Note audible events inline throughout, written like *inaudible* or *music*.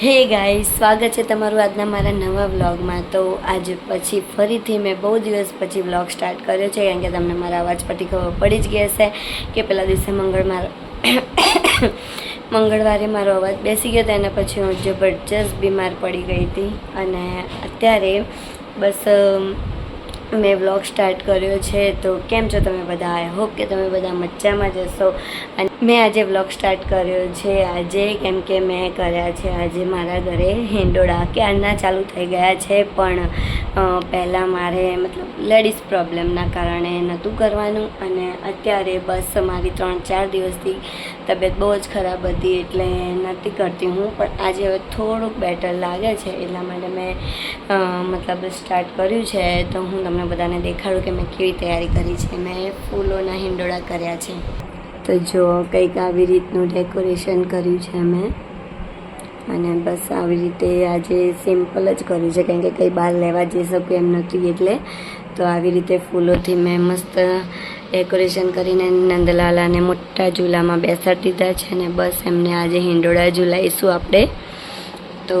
હે ગાય સ્વાગત છે તમારું આજના મારા નવા વ્લોગમાં. તો આજે પછી ફરીથી મેં બહુ દિવસ પછી વ્લોગ સ્ટાર્ટ કર્યો છે, કારણ કે તમને મારા અવાજ પરથી ખબર પડી જ ગઈ હશે કે પહેલા દિવસે મંગળવાર *coughs* મંગળવારે મારો અવાજ બેસી ગયો હતો, એના પછી હું જબરજસ્ત બીમાર પડી ગઈ હતી. અને અત્યારે બસ મેં વ્લોગ સ્ટાર્ટ કર્યો છે, તો કેમ છો તમે બધા? આઈ હોપ કે તમે બધા મજામાં જશો અને મેં આજે વ્લોગ સ્ટાર્ટ કર્યો છે. આજે કેમ કે મેં કર્યા છે, આજે મારા ઘરે હિંડોળા ક્યારના ચાલુ થઈ ગયા છે, પણ પહેલાં મારે મતલબ લેડીઝ પ્રોબ્લેમના કારણે નહોતું કરવાનું અને અત્યારે બસ મારી ત્રણ ચાર દિવસથી તબિયત બહુ જ ખરાબ હતી એટલે નથી કરતી હું, પણ આજે હવે થોડુંક બેટર લાગે છે. એટલા માટે મેં મતલબ સ્ટાર્ટ કર્યું છે. તો હું તમને બધાને દેખાડું કે મેં કેવી તૈયારી કરી છે. મેં ફૂલોના હિંડોળા કર્યા છે. તો જો કંઈક આવી રીતનું ડેકોરેશન કર્યું છે મેં. અને બસ આવી રીતે આજે સિમ્પલ જ કર્યું છે. કારણ કે કંઈ બહાર લેવા જઈ શકું એમ નથી એટલે. તો આવી રીતે ફૂલોથી મેં મસ્ત ડેકોરેશન કરીને નંદલાલાને મોટા ઝૂલામાં બેસાડી દીધા છે ને બસ એમને આજે હિંડોળા ઝૂલાઈશું આપણે. તો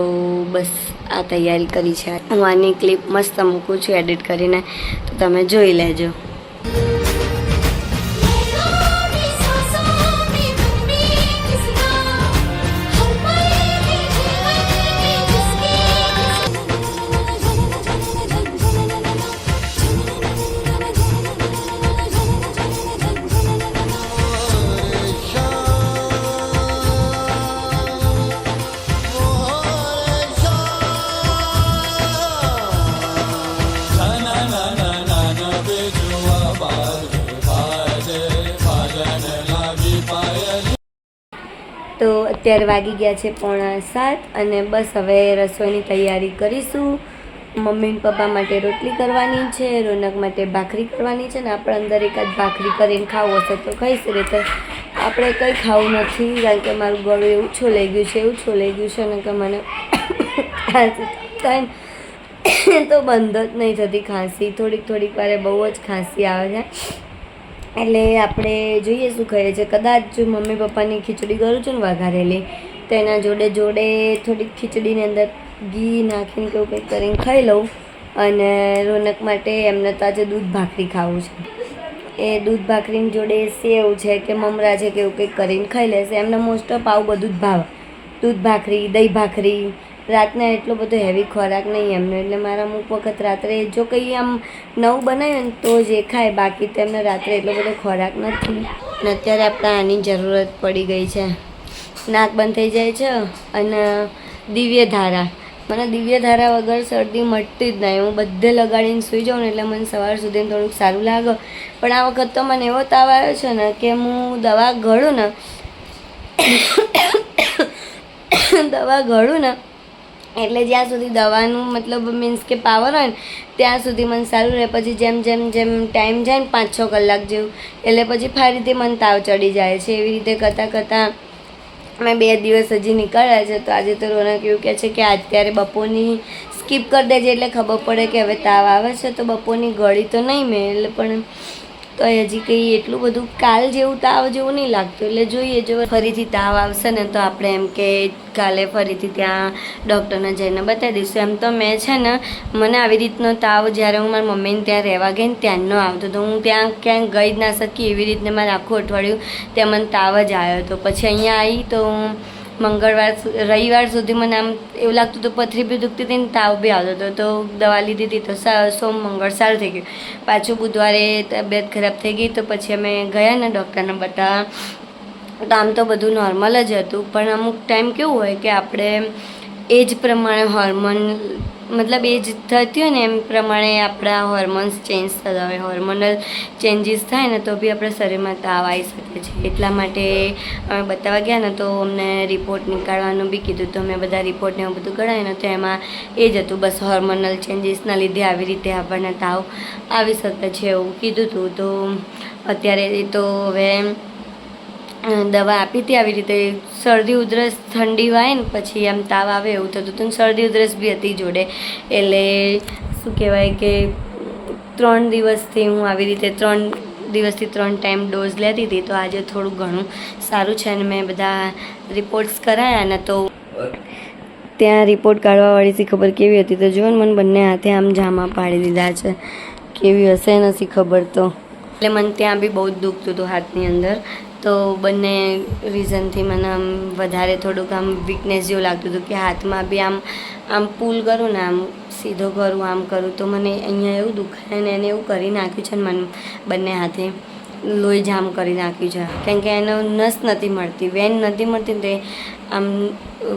બસ આ તૈયારી કરી છે. હું આની ક્લિપ મસ્ત મૂકું છું એડિટ કરીને. તો તમે જોઈ લેજો. અત્યારે વાગી ગયા છે પોણા સાત અને બસ હવે રસોઈની તૈયારી કરીશું. મમ્મી પપ્પા માટે રોટલી કરવાની છે, રોનક માટે ભાખરી કરવાની છે ને આપણે અંદર એકાદ ભાખરી કરીને ખાવું હશે તો ખાઈશું. તો આપણે કંઈ ખાવું નથી, કારણ કે મારું ગળું એવું છોલાઈ ગયું છે, એવું છોલાઈ ગયું છે ને કે મને ખાંસી તો બંધ જ નહીં થતી ખાંસી. થોડીક થોડીક વારે બહુ જ ખાંસી આવે છે. એટલે આપણે જોઈએ શું કહે છે કદાચ મમ્મી પપ્પાની ખીચડી કરું છું ને વઘારેલી, તો એના જોડે જોડે થોડીક ખીચડીની અંદર ઘી નાખીને કેવું કંઈક કરીને ખાઈ લઉં. અને રોનક માટે એમને તો આજે દૂધ ભાખરી ખાવું છે. એ દૂધ ભાખરીની જોડે સેવ છે કે મમરા છે કે એવું કંઈક કરીને ખાઈ લેશે. એમને મોસ્ટ ઓફ આવું બધું જ ભાવે. દૂધ ભાખરી, દહીં ભાખરી રાતના એટલો બધો હેવી ખોરાક નહીં એમનો. એટલે મારા અમુક વખત રાત્રે જો કંઈ આમ નવું બનાવ્યું ને તો જે ખાય. બાકી તો એમને રાત્રે એટલો બધો ખોરાક નથી. અને અત્યારે આપણે આની જરૂરત પડી ગઈ છે. નાક બંધ થઈ જાય છે અને દિવ્ય ધારા. મને દિવ્ય ધારા વગર શરદી મટતી જ નહીં. હું બધે લગાડીને સૂઈ જાઉં ને એટલે મને સવાર સુધી થોડુંક સારું લાગે. પણ આ વખત તો મને એવો તાવ આવ્યો છે ને કે હું દવા ગળું ને, *coughs* દવા ગળું ને એટલે જ્યાં સુધી દવાનું મતલબ મીન્સ કે પાવર હોય ને, ત્યાં સુધી મને સારું રહે. પછી જેમ જેમ જેમ ટાઈમ જાય ને, પાંચ છ કલાક જેવું, એટલે પછી ફરીથી મને તાવ ચડી જાય છે. એવી રીતે કરતાં કરતાં મેં બે દિવસ હજી નીકળ્યા છે. તો આજે તો રોનક એવું કહે છે કે અત્યારે બપોરની સ્કીપ કરી દેજે એટલે ખબર પડે કે હવે તાવ આવે છે. તો બપોરની ગળી તો નહીં મેં એટલે પણ તો હજી કંઈ એટલું બધું કાલ જેવું તાવ જેવું નહીં લાગતું. એટલે જોઈએ જો ફરીથી તાવ આવશે ને તો આપણે એમ કે કાલે ફરીથી ત્યાં ડૉક્ટરને જઈને બતાવી દઈશું. એમ તો મેં છે ને, મને આવી રીતનો તાવ જ્યારે હું મારી મમ્મીને ત્યાં રહેવા ગઈ ને ત્યાંનો આવતો તો હું ત્યાં ક્યાંય ગઈ જ ના શકી એવી રીતને મારે આખું અઠવાડિયું ત્યાં મને તાવ જ આવ્યો હતો. પછી અહીંયા આવી તો હું મંગળવાર રવિવાર સુધી મને આમ એવું લાગતું હતું પથરી બી દુખતી હતી ને તાવ બી આવતો હતો. તો દવા લીધી હતી તો સોમ મંગળ સારું થઈ ગયું. પાછું બુધવારે તબિયત ખરાબ થઈ ગઈ તો પછી અમે ગયા ને ડૉક્ટરને બતાવવા તો આમ તો બધું નોર્મલ જ હતું. પણ અમુક ટાઈમ કેવું હોય કે આપણે એજ પ્રમાણે હોર્મોન મતલબ એ જ થતી હોય ને એમ પ્રમાણે આપણા હોર્મોન્સ ચેન્જ થતા હોય. હોર્મોનલ ચેન્જીસ થાય ને તો બી આપણા શરીરમાં તાવ આવી શકે છે. એટલા માટે અમે બતાવવા ગયા ને તો અમને રિપોર્ટ નીકાળવાનું બી કીધું તો અમે બધા રિપોર્ટને એવું બધું કઢાવ્યું તો એમાં એ જ હતું. બસ હોર્મોનલ ચેન્જીસના લીધે આવી રીતે આપણને તાવ આવી શકે છે એવું કીધું હતું તો અત્યારે તો હવે દવા આપી હતી આવી રીતે શરદી ઉધરસ ઠંડી વાય ને પછી આમ તાવ આવે એવું થતું હતું શરદી ઉધરસ બી હતી જોડે. એટલે શું કહેવાય કે ત્રણ દિવસથી હું આવી રીતે ત્રણ દિવસથી ત્રણ ટાઈમ ડોઝ લેતી હતી તો આજે થોડું ઘણું સારું છે અને મેં બધા રિપોર્ટ્સ કરાયા ને તો ત્યાં રિપોર્ટ કાઢવાવાળીથી ખબર કેવી હતી? તો જુઓ મને બંને હાથે આમ જામા પાડી દીધા છે. કેવી હશે નથી ખબર તો. એટલે મને ત્યાં બી બહુ જ દુખતું હતું હાથની અંદર. તો બંને રીઝનથી મને આમ વધારે થોડુંક આમ વીકનેસ જેવું લાગતું હતું કે હાથમાં બી આમ આમ પુલ કરું ને, આમ સીધો કરું, આમ કરું, તો મને અહીંયા એવું દુખાય ને એને એવું કરી નાખ્યું છે ને મને બંને હાથે. લોહી જામ કરી નાખ્યું છે. કેમ કે એનો નસ નથી મળતી વેન નથી મળતી તે આમ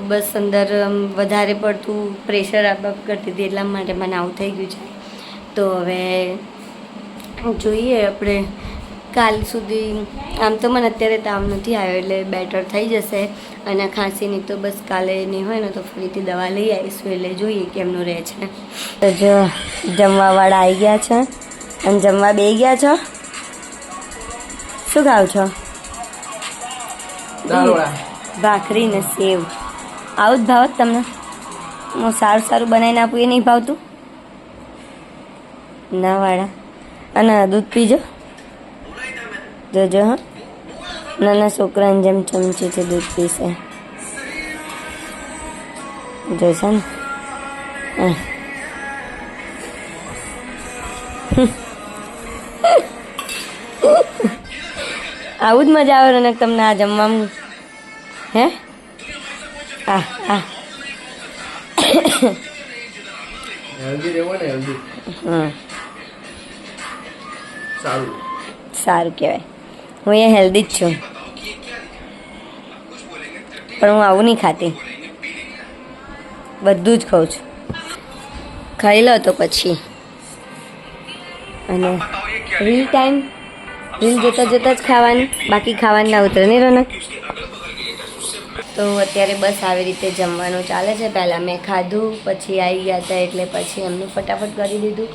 બસ અંદર આમ વધારે પડતું પ્રેશર આપ કરતી હતી એટલા માટે મને આવું થઈ ગયું છે. તો હવે જોઈએ આપણે કાલ સુધી આમ તો મને અત્યારે તાવ નથી આવ્યો એટલે બેટર થઈ જશે. અને ખાંસીની તો બસ કાલે નહીં હોય ને તો ફરીથી દવા લઈ આવીશું એટલે જોઈએ કેમનું રહે છે. તો જો જમવાવાળા આવી ગયા છે. અને જમવા બે ગયા છો? શું ખાવ છો? ભાખરી ને સેવ. આવું જ ભાવત તમને? હું સારું સારું બનાવીને આપું એ નહીં ભાવતું? ના વાળા. અને દૂધ પીજો. જોજો હા. નાના છોકરાને જેમ ચમચીથી દૂધ પીશે જોશો ને. આવું જ મજા આવે રનક તમને આ જમવાનું હે? આ આ ને સારું કહેવાય. હું અહીંયા હેલ્ધી જ છું. પણ હું આવું નહીં ખાતી. બધું જ ખાઉં છું. ખાઈ લો તો પછી. અને રીલ ટાઈમ રીલ જોતા જોતા જ ખાવાની, બાકી ખાવાની ના ઉતરે નહીં રોનક. તો અત્યારે બસ આવી રીતે જમવાનું ચાલે છે. પહેલાં મેં ખાધું, પછી આવી ગયા હતા એટલે પછી એમનું ફટાફટ કરી દીધું.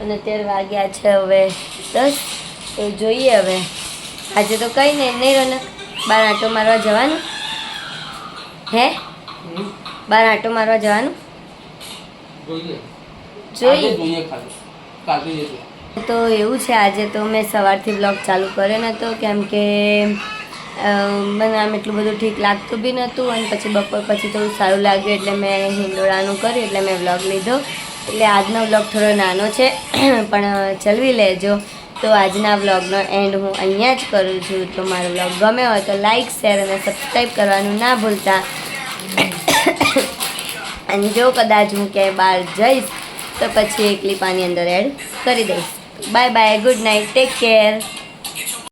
અને અત્યારે વાગ્યા છે હવે દસ. તો જોઈએ હવે. આજે તો કંઈ નહીં નહીં રોનક બાર આંટો મારવા જવાનું. હે? બાર આંટો મારવા જવાનું. જોઈએ. તો એવું છે આજે તો મેં સવારથી બ્લોગ ચાલુ કર્યો નહોતો કેમ કે મને આમ એટલું બધું ઠીક લાગતું બી નહોતું અને પછી બપોર પછી થોડું સારું લાગ્યું એટલે મેં હિંડોળાનું કર્યું એટલે મેં વ્લોગ લીધો. એટલે આજનો વ્લોગ થોડો નાનો છે પણ ચલવી લેજો. તો આજના વ્લોગનો એન્ડ હું અહીંયા જ કરું છું. તો મારો વ્લોગ ગમે હોય તો લાઇક શેર અને સબસ્ક્રાઈબ કરવાનું ના ભૂલતા. અને જો કદાચ હું ક્યાંય બહાર જઈશ, તો પછી એક લીપાની અંદર એડ કરી દઈશ. Bye bye good night take care